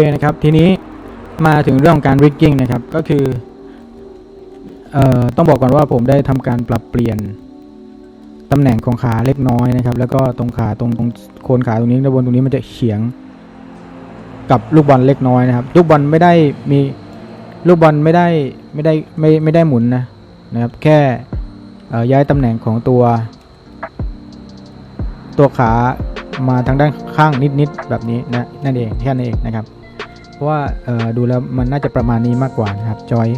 เคนะครับ ทีนี้มาถึงเรื่องของการ rigging นะครับ ก็คือออต้องบอกก่อนว่าผมได้ทำการปรับเปลี่ยนตำแหน่งของขาเล็กน้อยนะครับ แล้วก็ตรงขาตรงตรงโคนขาตรงนี้ด้านบนตรงนี้มันจะเฉียงกับลูกบอลเล็กน้อยนะครับ ลูกบอลไม่ได้มีลูกบอลไม่ได้ไม่ได้ไม่ไม่ได้หมุนนะนะครับ แค่ย้ายตำแหน่งของตัว ตัวขามาทางด้านข้างนิดๆแบบนี้นะนั่นเองแค่นั้นเองนะครับ ราะว่าดูแล้วมันน่าจะประมาณนี้มากกว่านะครับจอย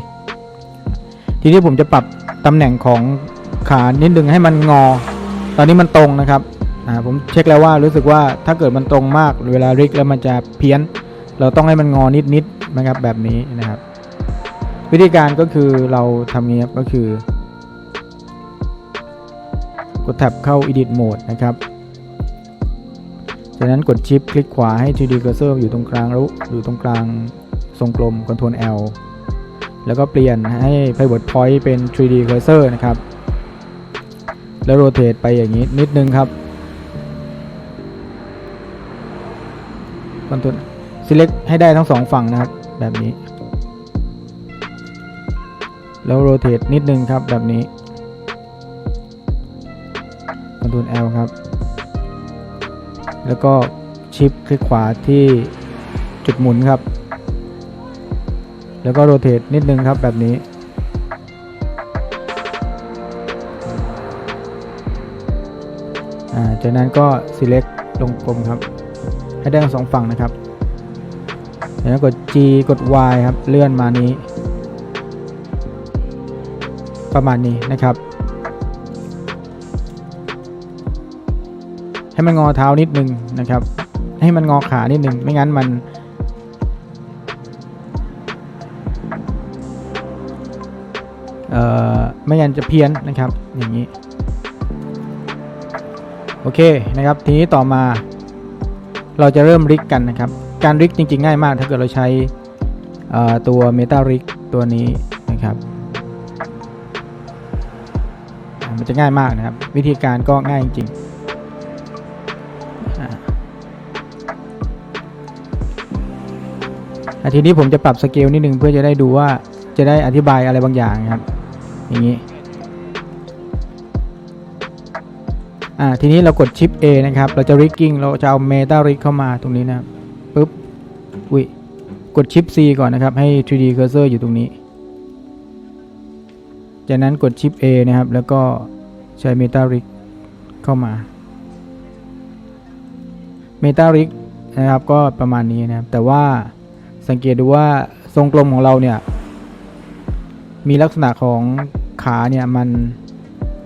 ทีนี้ผมจะปรับตำแหน่งของขานิดนึงให้มันงอ ตอนนี้มันตรงนะครับผมเช็คแล้วว่ารู้สึกว่าถ้าเกิดมันตรงมากเวลาริกแล้วมันจะเพี้ยน เราต้องให้มันงอนิดๆนะครับแบบนี้นะครับ วิธีการก็คือเราทำนี้ครับก็คือกดแท็บเข้า edit mode นะครับ จากนั้นกดชิปคลิกขวาให้ 3D cursor อยู่ตรงกลางแล้วอยู่ตรงกลางทรงกลม Ctrl L แล้วก็เปลี่ยนให้ pivot point เป็น 3D cursor นะครับ แล้ว rotate ไปอย่างนี้นิดนึงครับ Ctrl select ให้ได้ทั้งสองฝั่งนะครับ แบบนี้ แล้ว rotate นิดนึงครับแบบนี้ Ctrl L ครับ แล้วก็ชิปคลิกขวาที่จุดหมุนครับ แล้วก็โรเตทนิดนึงครับแบบนี้ จากนั้นก็ select ลงกลมครับ ให้ได้ทั้งสองฝั่งนะครับจากนั้นกด G กด Y ครับ เลื่อนมานี้ ประมาณนี้นะครับ ให้มันงอเท้านิดนึงนะครับ ให้มันงอขานิดนึง ไม่งั้นมัน เอ่อ ไม่งั้นจะเพี้ยนนะครับ อย่างนี้ โอเคนะครับ ทีนี้ต่อมา เราจะเริ่มริกกันนะครับ การริกจริง ๆ ง่ายมาก ถ้าเกิดเราใช้ตัว Meta Rig ตัวนี้นะครับ มันจะง่ายมากนะครับ วิธีการก็ง่ายจริงๆ ทีนี้ผมจะปรับสเกลนิดนึงเพื่อจะได้ดูว่าจะได้อธิบายอะไรบางอย่างครับ อย่างนี้อ่าทีนี้เรากดชิป A นะครับ เราจะ rigging เราจะเอา meta rig เข้ามาตรงนี้นะครับปุ๊บอุ้ยกดชิป C ก่อนนะครับ ให้ 3D cursor อยู่ตรงนี้ จากนั้นกดชิป A นะครับ แล้วก็ใช้ meta rig เข้ามา meta rig นะครับก็ประมาณนี้นะครับ แต่ว่า สังเกตดูว่าทรงกลมของเราเนี่ย มีลักษณะของขาเนี่ยมัน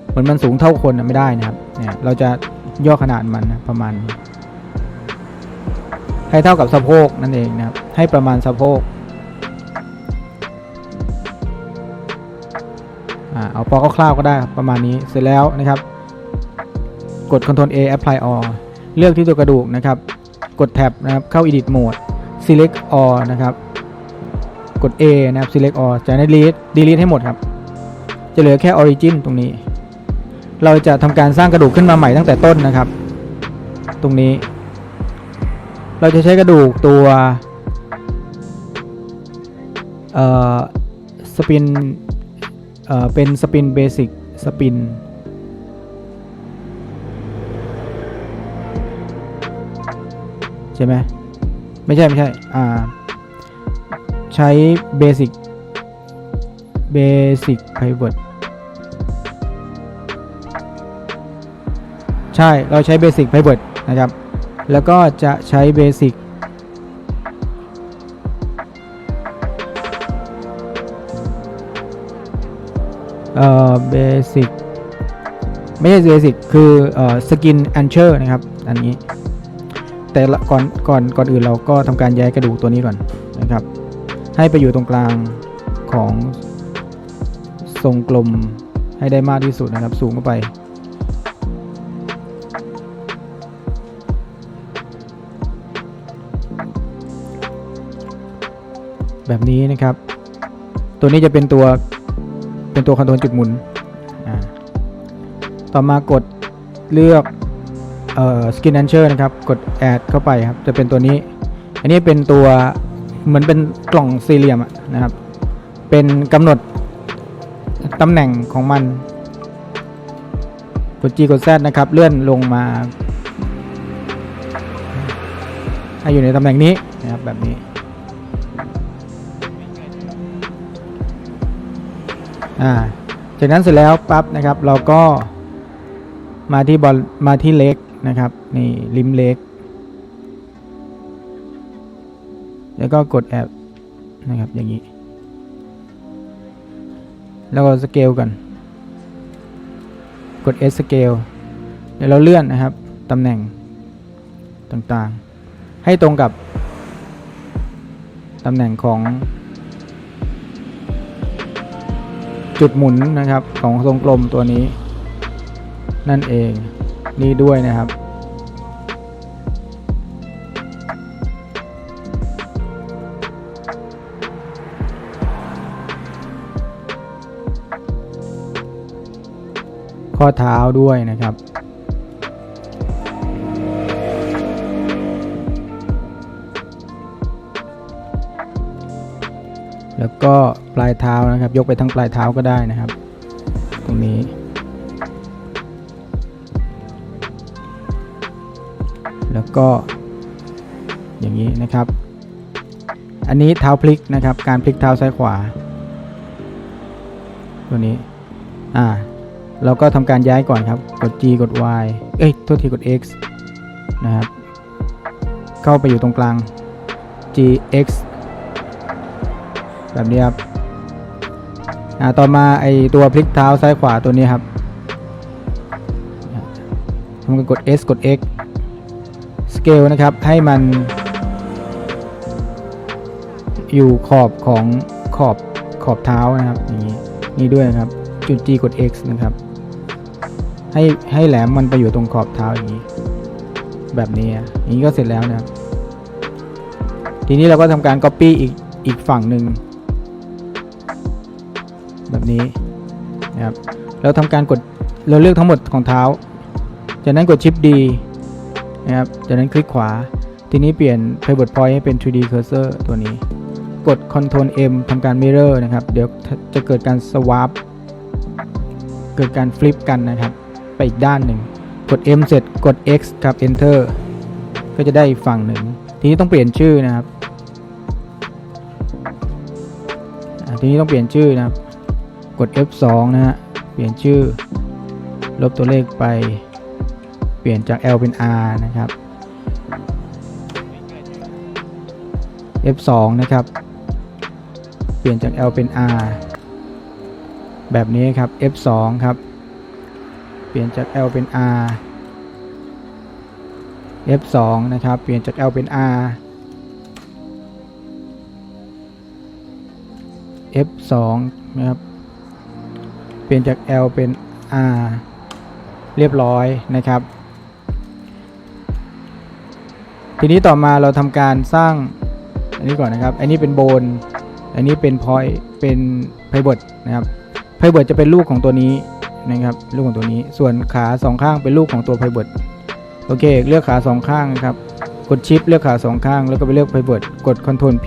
เหมือนมันสูงเท่าคนนะไม่ได้นะครับ เนี่ยเราจะย่อขนาดมันนะประมาณนี้ให้เท่ากับสะโพกนั่นเองนะครับ ให้ประมาณสะโพกอ่าเอาปอคร่าวๆก็ได้ประมาณนี้เสร็จแล้วนะครับ กด Ctrl A Apply All เลือกที่ตัวกระดูกนะครับ กดแท็บนะครับเข้า Edit Mode select all นะครับ กด A นะครับ select all จากนั้น delete delete ให้หมดครับ จะเหลือแค่ origin ตรงนี้ เราจะทำการสร้างกระดูกขึ้นมาใหม่ตั้งแต่ต้นนะครับ ตรงนี้ เราจะใช้กระดูกตัวเอ่อสปินเอ่อเป็นสปินเบสิกสปินใช่ไหม ไม่ใช่ไม่ใช่อ่าใช้ basic basic pivot ใช่เราใช้ basic pivot นะครับ แล้วก็จะใช้ basic เอ่อ basic ไม่ใช่ basic คือเอ่อ skin anchor นะครับ อันนี้ แต่ก่อนก่อนก่อนอื่นเราก็ทำการย้ายกระดูกตัวนี้ก่อนนะครับ ให้ไปอยู่ตรงกลางของทรงกลมให้ได้มากที่สุดนะครับ สูงเข้าไป แบบนี้นะครับ ตัวนี้จะเป็นตัวเป็นตัวคอนโทรลจุดหมุน ต่อมากดเลือก เอ่อ skin anchor นะครับ กด add เข้าไปครับ จะเป็นตัวนี้ อันนี้เป็นตัวเหมือนเป็นกล่องสี่เหลี่ยมนะครับ เป็นกำหนดตำแหน่งของมัน กด G กด Z นะครับ เลื่อนลงมา ให้อยู่ในตำแหน่งนี้นะครับแบบนี้อ่าจากนั้นเสร็จแล้วปั๊บนะครับเราก็มาที่บอลมาที่เล็ก นะครับ นี่ริมเล็ก แล้วก็กดแอบนะครับอย่างนี้ แล้วก็สเกลกันกด S สเกลเดี๋ยวเราเลื่อนนะครับ ตำแหน่งต่างๆ ให้ตรงกับ ตำแหน่งของ จุดหมุนนะครับของทรงกลมตัวนี้ นั่นเอง นี่ด้วยนะครับ ข้อเท้าด้วยนะครับแล้วก็ปลายเท้านะครับ ยกไปทั้งปลายเท้าก็ได้นะครับ ตรงนี้ ก็อย่างนี้นะครับ อันนี้เท้าพลิกนะครับ การพลิกเท้าซ้ายขวา ตัวนี้ อ่า เราก็ทำการย้ายก่อนครับ กด G กด Y เอ้ย โทษทีกด X นะครับ เข้าไปอยู่ตรงกลาง G X แบบนี้ครับ อ่า ต่อมาไอตัวพลิกเท้าซ้ายขวาตัวนี้ครับทำการกด S กด X scale นะครับให้มัน อยู่ขอบของขอบขอบเท้านะครับอย่างนี้นี่ด้วยนะครับจุด G กด X นะครับ ให้ให้แหลมมันไปอยู่ตรงขอบเท้าอย่างนี้ แบบนี้อะอย่างนี้ก็เสร็จแล้วนะครับ ทีนี้เราก็ทำการ Copy อีกอีกฝั่งหนึ่งแบบนี้นะครับเราทำการกดเราเลือกทั้งหมดของเท้า จากนั้นกด Shift D นะครับจากนั้นคลิกขวา ทีนี้เปลี่ยน Pivot Point ให้เป็น 3D Cursor ตัวนี้ กด Ctrl M ทำการ Mirror นะครับ เดี๋ยวจะเกิดการ Swap เกิดการฟลิปกันนะครับ ไปอีกด้านหนึ่ง กด M เสร็จกด X กับ Enter ก็จะได้อีกฝั่งหนึ่ง ทีนี้ต้องเปลี่ยนชื่อนะครับทีนี้ต้องเปลี่ยนชื่อนะครับ กด F2 นะฮะ เปลี่ยนชื่อ ลบตัวเลขไป ปลี่ยนจาก L เป็น R นะครับ F2 นะครับ เปลี่ยนจาก L เป็น R แบบนี้ครับ F2 ครับ เปลี่ยนจาก L เป็น R F2 นะครับ เปลี่ยนจาก L เป็น R F2 นะครับ เปลี่ยนจาก L เป็น R เรียบร้อยนะครับ ทีนี้ต่อมาเราทำการสร้างอันนี้ก่อนนะครับ อันนี้เป็นโบน อันนี้เป็นพอยเป็นไพบดนะครับไพบดจะเป็นลูกของตัวนี้นะครับ ลูกของตัวนี้ ส่วนขาสองข้างเป็นลูกของตัวไพบดโอเค เลือกขาสองข้างนะครับ กดชิปเลือกขาสองข้าง แล้วก็ไปเลือกไพบดกด Ctrl P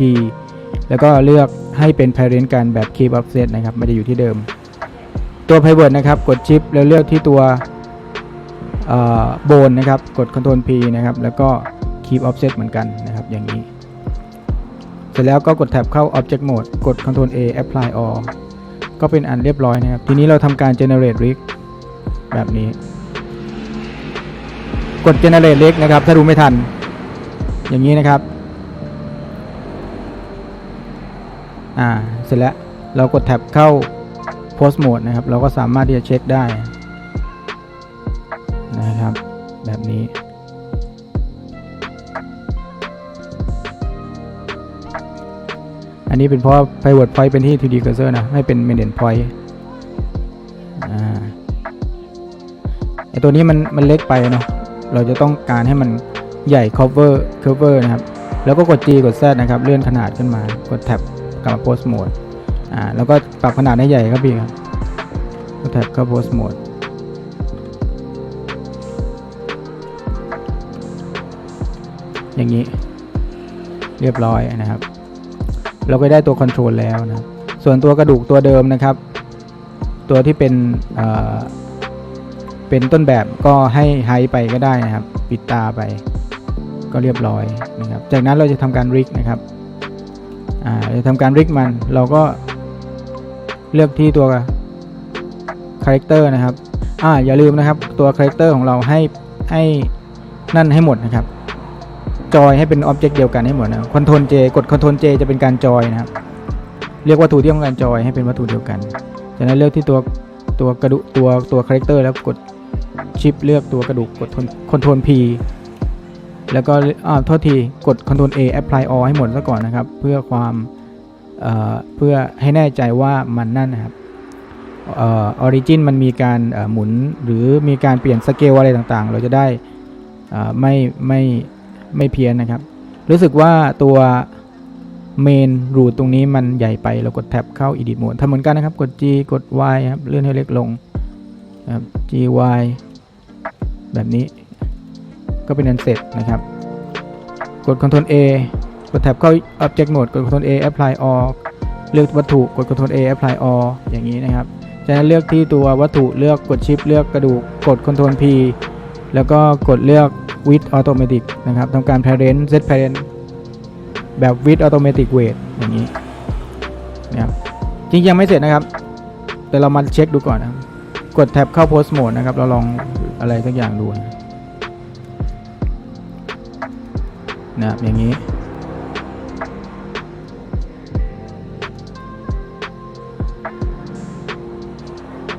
แล้วก็เลือกให้เป็น parent กันแบบ keep offset นะครับมันจะอยู่ที่เดิม ตัวไพบดนะครับ กดชิปแล้วเลือกที่ตัวโบนนะครับ กด Ctrl P นะครับ แล้วก็ keep offset เหมือนกันนะครับอย่างนี้ เสร็จแล้วก็กดแท็บเข้า Object Mode กด Ctrl A Apply All ก็เป็นอันเรียบร้อยนะครับ ทีนี้เราทำการ Generate Rig แบบนี้ กด Generate Rig นะครับ ถ้าดูไม่ทัน อย่างนี้นะครับ อ่า เสร็จแล้ว เรากดแท็บเข้า Post Mode นะครับ เราก็สามารถที่จะเช็คได้ นะครับ แบบนี้ อันนี้เป็นเพราะ pivot point เป็นที่ 3D cursor นะ ไม่เป็น main point อ่าไอตัวนี้มันมันเล็กไปเนาะ เราจะต้องการให้มันใหญ่ cover cover นะครับ แล้วก็กด G กด Z นะครับ เลื่อนขนาดขึ้นมา กดแท็บกลับมา post mode อ่า แล้วก็ปรับขนาดให้ใหญ่ครับพี่ครับ กดแท็บเข้า post mode อย่างนี้ เรียบร้อยนะครับ เราก็ได้ตัวคอนโทรลแล้วนะส่วนตัวกระดูกตัวเดิมนะครับ ตัวที่เป็นเเป็นต้นแบบก็ให้ไฮไปก็ได้นะครับ ปิดตาไปก็เรียบร้อยนะครับ จากนั้นเราจะทำการริกนะครับจะทำการริกมันเราก็เลือกที่ตัวคาแรคเตอร์นะครับอ่าอย่าลืมนะครับ ตัวคาแรคเตอร์ของเราให้ให้นั่นให้หมดนะครับ จอยให้เป็นอ็อบเจกต์เดียวกันให้หมดนะคอนโทรล J กดคอนโทรล J จจะเป็นการจอยนะครับ เรียกวัตถุที่ต้องการจอยให้เป็นวัตถุเดียวกัน จากนั้นเลือกที่ตัวตัวกระดูกตัวตัวคาแรคเตอร์แล้วกดชิปเลือกตัวกระดูกกดคอนโทรล P แล้วก็อ่าโทษทีกดคอนโทรล A apply all ให้หมดซะก่อนนะครับ เพื่อความเอ่อเพื่อให้แน่ใจว่ามันนั่นนะครับเอ่อออริจินมันมีการเอ่อหมุนหรือมีการเปลี่ยนสเกลอะไรต่างๆ เราจะได้อ่อไม่ไม่ ไม่เพี้ยนนะครับ รู้สึกว่าตัวเมนรูตรงนี้มันใหญ่ไปเรากดแท็บเข้า edit mode ทำเหมือนกันนะครับ กด G กด Y ครับเลื่อนให้เล็กลงครับ G Y แบบนี้ ก็เป็นอันเสร็จนะครับ กด Ctrl A กดแท็บเข้า Object Mode กด Ctrl A Apply All เลือกวัตถุกด Ctrl A Apply All อย่างนี้นะครับจากนั้นเลือกที่ตัววัตถุเลือกกดชิปเลือกกระดูกกด Ctrl P แล้วก็กดเลือก With Automatic นะครับทำการ Parent Set Parent แบบ With Automatic Weight อย่างนี้นะครับจริงยังไม่เสร็จนะครับ แต่เรามาเช็คดูก่อนนะครับกดแท็บเข้า Post Mode นะครับ เราลองอะไรสักอย่างดูนะนะครับอย่างนี้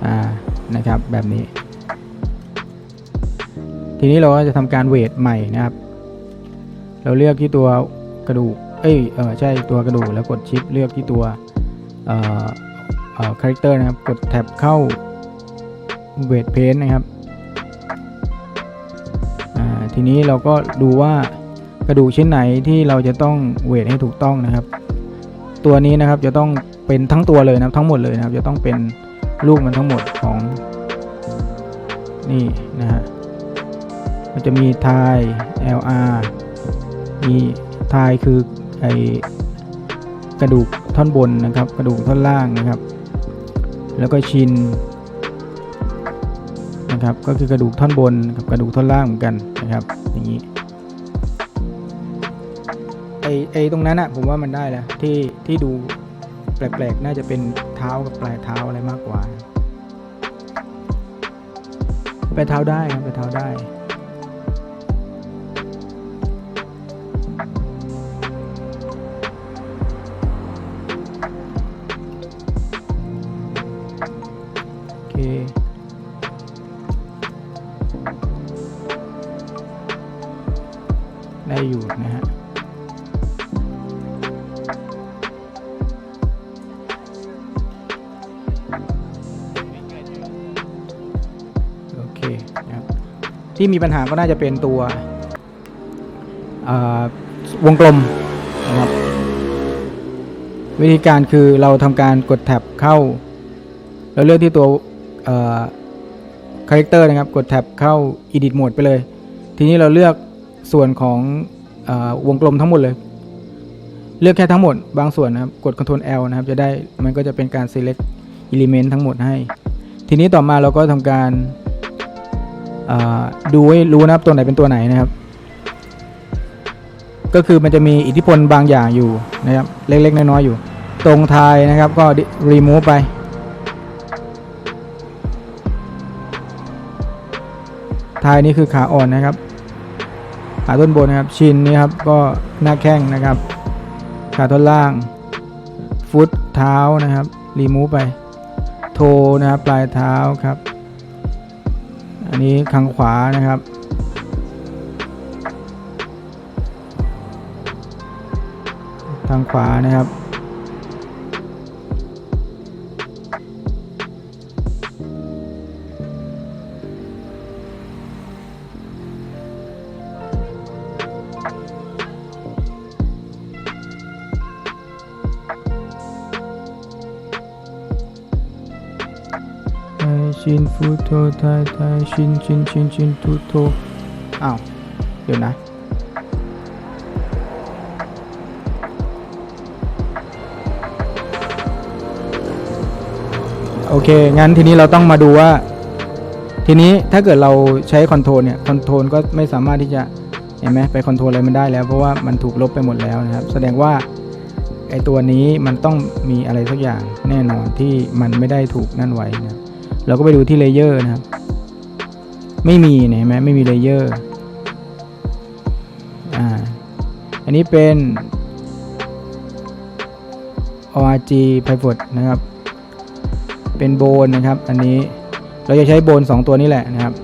อ่านะครับแบบนี้ ทีนี้เราก็จะทำการเวทใหม่นะครับ เราเลือกที่ตัวกระดูก เอ้ย เออใช่ตัวกระดูกแล้วกดชิปเลือกที่ตัวเอ่อเอ่อคาแรคเตอร์นะครับ กดแท็บเข้าเวทเพนนะครับ อ่า ทีนี้เราก็ดูว่ากระดูกชิ้นไหนที่เราจะต้องเวทให้ถูกต้องนะครับ ตัวนี้นะครับจะต้องเป็นทั้งตัวเลยนะครับทั้งหมดเลยนะครับ จะต้องเป็นลูกมันทั้งหมดของนี่นะฮะ มันจะมีทาย LR มีทายคือไอกระดูกท่อนบนนะครับ กระดูกท่อนล่างนะครับ แล้วก็ชินนะครับ ก็คือกระดูกท่อนบนกับกระดูกท่อนล่างเหมือนกันนะครับ อย่างนี้ไอไอตรงนั้นอะผมว่ามันได้แล้วที่ที่ดูแปลกๆ น่าจะเป็นเท้ากับปลายเท้าอะไรมากกว่าปลายเท้าได้ครับปลายเท้าได้ ที่มีปัญหาก็น่าจะเป็นตัววงกลมนะครับวิธีการคือเราทำการกดแท็บเข้า แล้วเลือกที่ตัวคาแรคเตอร์นะครับ กดแท็บเข้า Edit Mode ไปเลย ทีนี้เราเลือกส่วนของอวงกลมทั้งหมดเลย เลือกแค่ทั้งหมดบางส่วนนะครับ กด Ctrl L นะครับ จะได้มันก็จะเป็นการ select element ทั้งหมดให้ ทีนี้ต่อมาเราก็ทำการ ดูให้รู้นะครับตัวไหนเป็นตัวไหนนะครับ ก็คือมันจะมีอิทธิพลบางอย่างอยู่นะครับ เล็กๆ น้อยๆอยู่ ตรงทายนะครับก็ remove ไป ทายนี่คือขาอ่อนนะครับ ขาต้นบนนะครับ ชินนี่ครับก็หน้าแข้งนะครับ ขาท่อนล่าง ฟุตเท้านะครับ remove ไป โทนะครับปลายเท้าครับ อันนี้ทางขวานะครับ ทางขวานะครับ พุทโธทายทายชินชินชินชินทุโธอ้าว เดี๋ยวนะโอเค งั้นทีนี้เราต้องมาดูว่า ทีนี้ถ้าเกิดเราใช้คอนโทรลเนี่ย คอนโทรลก็ไม่สามารถที่จะ เห็นไหมไปคอนโทรลอะไรมันได้แล้ว เพราะว่ามันถูกลบไปหมดแล้วนะครับ แสดงว่าไอตัวนี้มันต้องมีอะไรสักอย่างแน่นอนที่มันไม่ได้ถูกนั่นไว้นะ เราก็ไปดูที่เลเยอร์นะครับ ไม่มีเห็นไหมไม่มีเลเยอร์อ่าอันนี้เป็น org pivot นะครับ เป็นโบนนะครับ อันนี้เราจะใช้โบน 2 ตัวนี้แหละนะครับ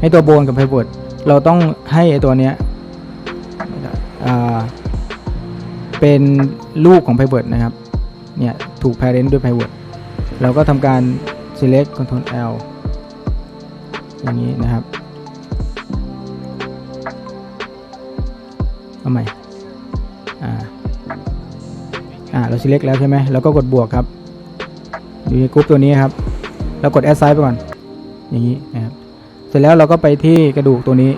ให้ตัวโบนกับ pivot เราต้องให้ไอตัวเนี้ยเป็นลูกของ pivot นะครับ เนี่ย ถูก parent ด้วย pivot เราก็ทำการ select control L อย่างนี้นะครับเอาใหม่อ่าอ่าเรา select แล้วใช่ไหมเราก็กดบวกครับ อยู่ในกรุ๊ปตัวนี้ครับเรากด add size ไปก่อน อย่างนี้นะครับ เสร็จแล้วเราก็ไปที่กระดูกตัวนี้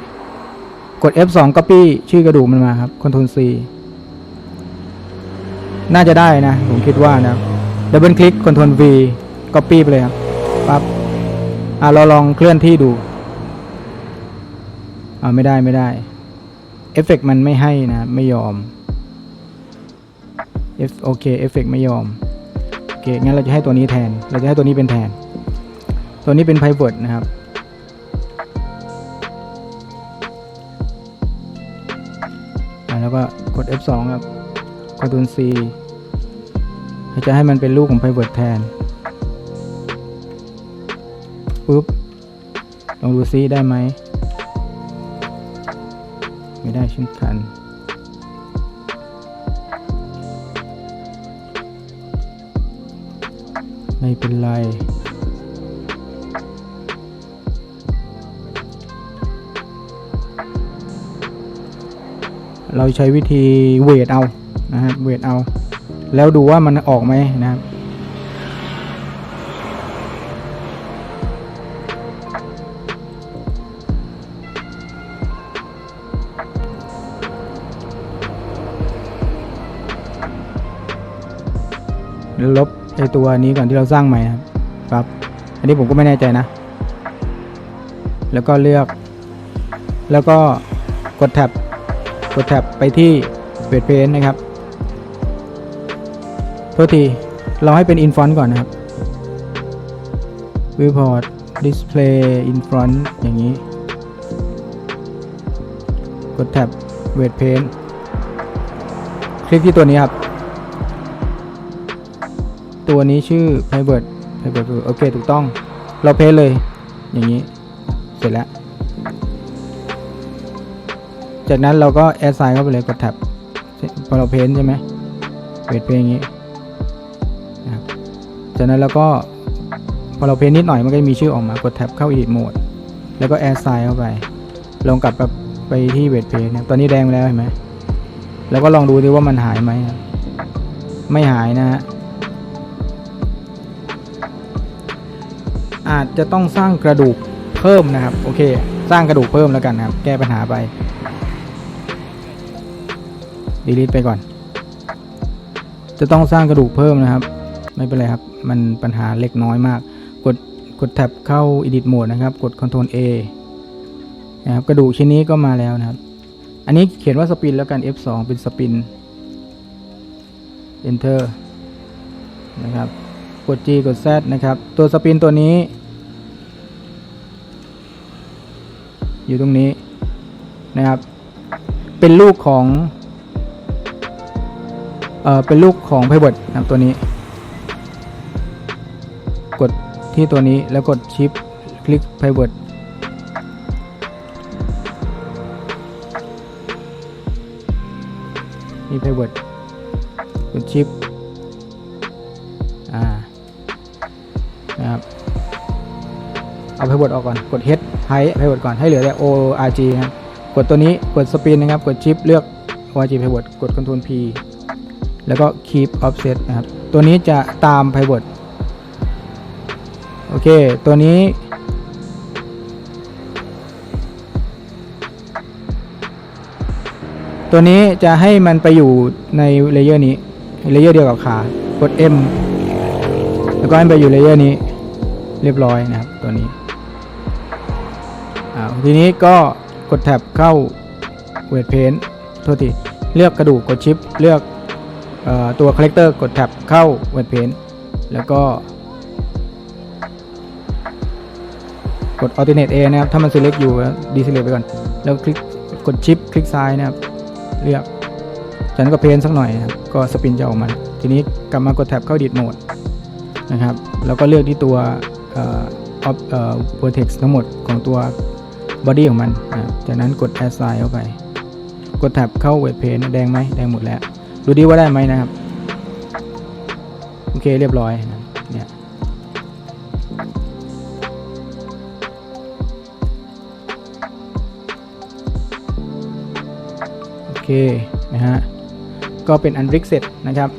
กด F2 copy ชื่อกระดูกมันมาครับ Ctrl C น่าจะได้นะ ผมคิดว่านะ ดับเบิลคลิก Ctrl V copy ไปเลยครับปั๊บอ่าเราลองเคลื่อนที่ดูอ่าไม่ได้ไม่ได้เอฟเฟกมันไม่ให้นะ ไม่ยอม F โอเคเอฟเฟกไม่ยอมโอเคงั้นเราจะให้ตัวนี้แทน เราจะให้ตัวนี้เป็นแทน ตัวนี้เป็น pivot นะครับอ่าแล้วก็กด F2 ครับ Ctrl C เราจะให้มันเป็นลูกของ pivot แทนปุ๊บลองดูซิได้ไหม ไม่ได้เช่นกันไม่เป็นไรเราใช้วิธีเวทเอา นะครับเวทเอา แล้วดูว่ามันออกไหมนะครับลบไอตัวนี้ก่อนที่เราสร้างใหม่นะครับ อันนี้ผมก็ไม่แน่ใจนะ แล้วก็เลือก แล้วก็กดแท็บ กดแท็บไปที่เวทเพนนะครับ โทษที เราให้เป็น in front ก่อนนะครับ viewport display in front อย่างนี้ กดแท็บเวทเพนคลิกที่ตัวนี้ครับ ตัวนี้ชื่อ private private โอเค ถูกต้อง เราเพจเลย อย่างนี้ เสร็จแล้ว จากนั้นเราก็ add sign เข้าไปเลย กดแท็บพอเราเพนใช่ไหมเวทเพนอย่างนี้ จากนั้นเราก็พอเราเพนนิดหน่อยมันก็จะมีชื่อออกมากดแท็บเข้า edit mode แล้วก็ add sign เข้าไป ลองกลับไปไปที่เวทเพนตอนนี้แดงไปแล้วเห็นไหมแล้วก็ลองดูดิว่ามันหายไหม ไม่หายนะฮะ อาจจะต้องสร้างกระดูกเพิ่มนะครับ โอเค สร้างกระดูกเพิ่มแล้วกันนะครับ แก้ปัญหาไป delete ไปก่อน จะต้องสร้างกระดูกเพิ่มนะครับ ไม่เป็นไรครับ มันปัญหาเล็กน้อยมาก กดกดแท็บเข้า edit mode นะครับ กด Ctrl A นะครับกระดูกชิ้นนี้ก็มาแล้วนะครับ อันนี้เขียนว่าสปินแล้วกัน F2 เป็นสปิน enter นะครับ กด G กด Z นะครับ ตัวสปินตัวนี้ อยู่ตรงนี้นะครับ เป็นลูกของ เอ่อ เป็นลูกของ pivot นะครับตัวนี้ กดที่ตัวนี้แล้วกด shift คลิก pivot นี่ pivot กด shift อ่านะครับเอา pivot ออกก่อน กด head hide pivot ก่อนให้เหลือแต่ org นะครับกดตัวนี้กด spin นะครับ กด shift เลือก org pivot กด control p แล้วก็ keep offset นะครับ ตัวนี้จะตาม pivot โอเค ตัวนี้ ตัวนี้จะให้มันไปอยู่ในเลเยอร์นี้ เลเยอร์เดียวกับขากด M แล้วก็ให้ไปอยู่เลเยอร์นี้ เรียบร้อยนะครับ ตัวนี้ทีนี้ก็กดแท็บเข้าเวทเพนโทษทีเลือกกระดูกกดชิป เลือกออตัวคาแรคเตอร์กดแท็บเข้าเวทเพนแล้วก็ กด alternate A นะครับ ถ้ามัน select อยู่ดี select ไปก่อน แล้วคลิกกดชิปคลิกซ้ายนะครับ เลือก จากนั้นก็เพนสักหน่อยครับ ก็สปินจะออกมา ทีนี้กลับมากดแท็บเข้า edit mode นะครับ แล้วก็เลือกที่ตัวเอ่อ of เอ่อ vertex ทั้งหมดของตัว body ของมันนะจากนั้นกด assign เข้าไป กดแท็บเข้า weight paint แดงไหมแดงหมดแล้ว ดูดีว่าได้ไหมนะครับ โอเคเรียบร้อยนะ เนี่ยโอเคนะฮะ ก็เป็นอันริกเสร็จนะครับ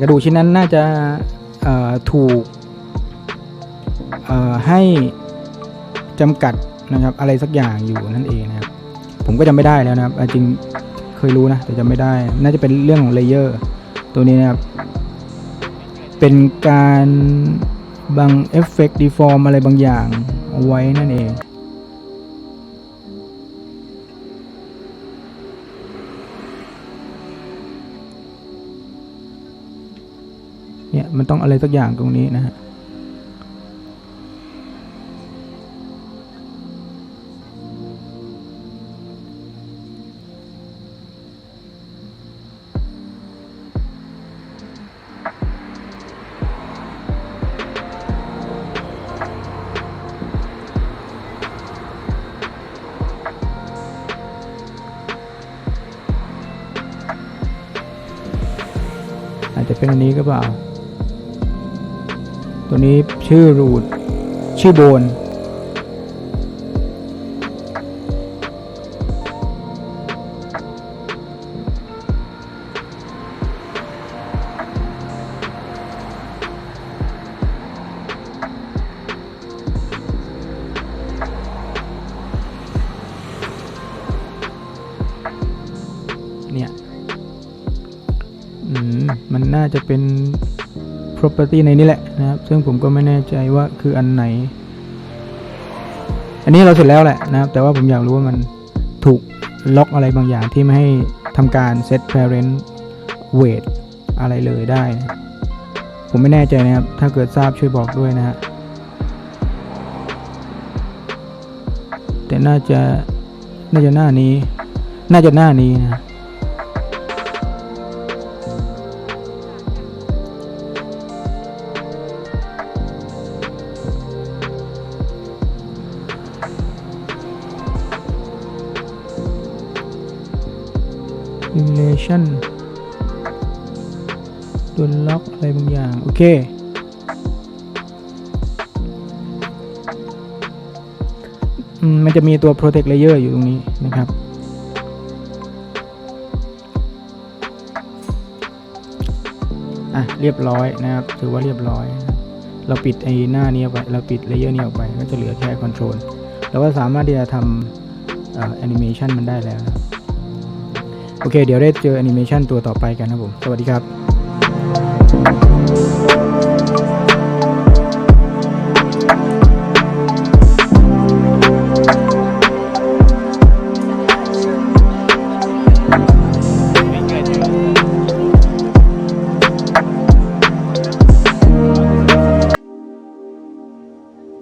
กระดูกชิ้นนั้นน่าจะถูกให้จำกัดนะครับอะไรสักอย่างอยู่นั่นเองนะครับ ผมก็จำไม่ได้แล้วนะครับ จริงเคยรู้นะ แต่จำไม่ได้ น่าจะเป็นเรื่องของเลเยอร์ตัวนี้นะครับ เป็นการ บางเอฟเฟกต์ดีฟอร์มอะไรบางอย่างเอาไว้นั่นเอง เนี่ย มันต้องอะไรสักอย่างตรงนี้นะฮะ เป็นอันนี้ก็เปล่า ตัวนี้ชื่อรูทชื่อโบน เป็น property ในนี้แหละนะครับ ซึ่งผมก็ไม่แน่ใจว่าคืออันไหน อันนี้เราเสร็จแล้วแหละนะครับ แต่ว่าผมอยากรู้ว่ามันถูกล็อกอะไรบางอย่างที่ไม่ให้ทำการ set parent weight อะไรเลยได้ ผมไม่แน่ใจนะครับ ถ้าเกิดทราบช่วยบอกด้วยนะฮะ แต่น่าจะ น่าจะหน้านี้ น่าจะหน้านี้นะ simulation ตัวล็อกอะไรบางอย่าง โอเค มันจะมีตัว protect layer อยู่ตรงนี้นะครับ อะ เรียบร้อยนะครับ ถือว่าเรียบร้อย เราปิดไอ้หน้านี้ไป เราปิดเลเยอร์นี้ออกไป ก็จะเหลือแค่คอนโทรลเราก็สามารถที่จะทำแอนิเมชันมันได้แล้วนะครับ โอเค เดี๋ยวได้เจอแอนิเมชันตัวต่อไปกันนะผม สวัสดีครับ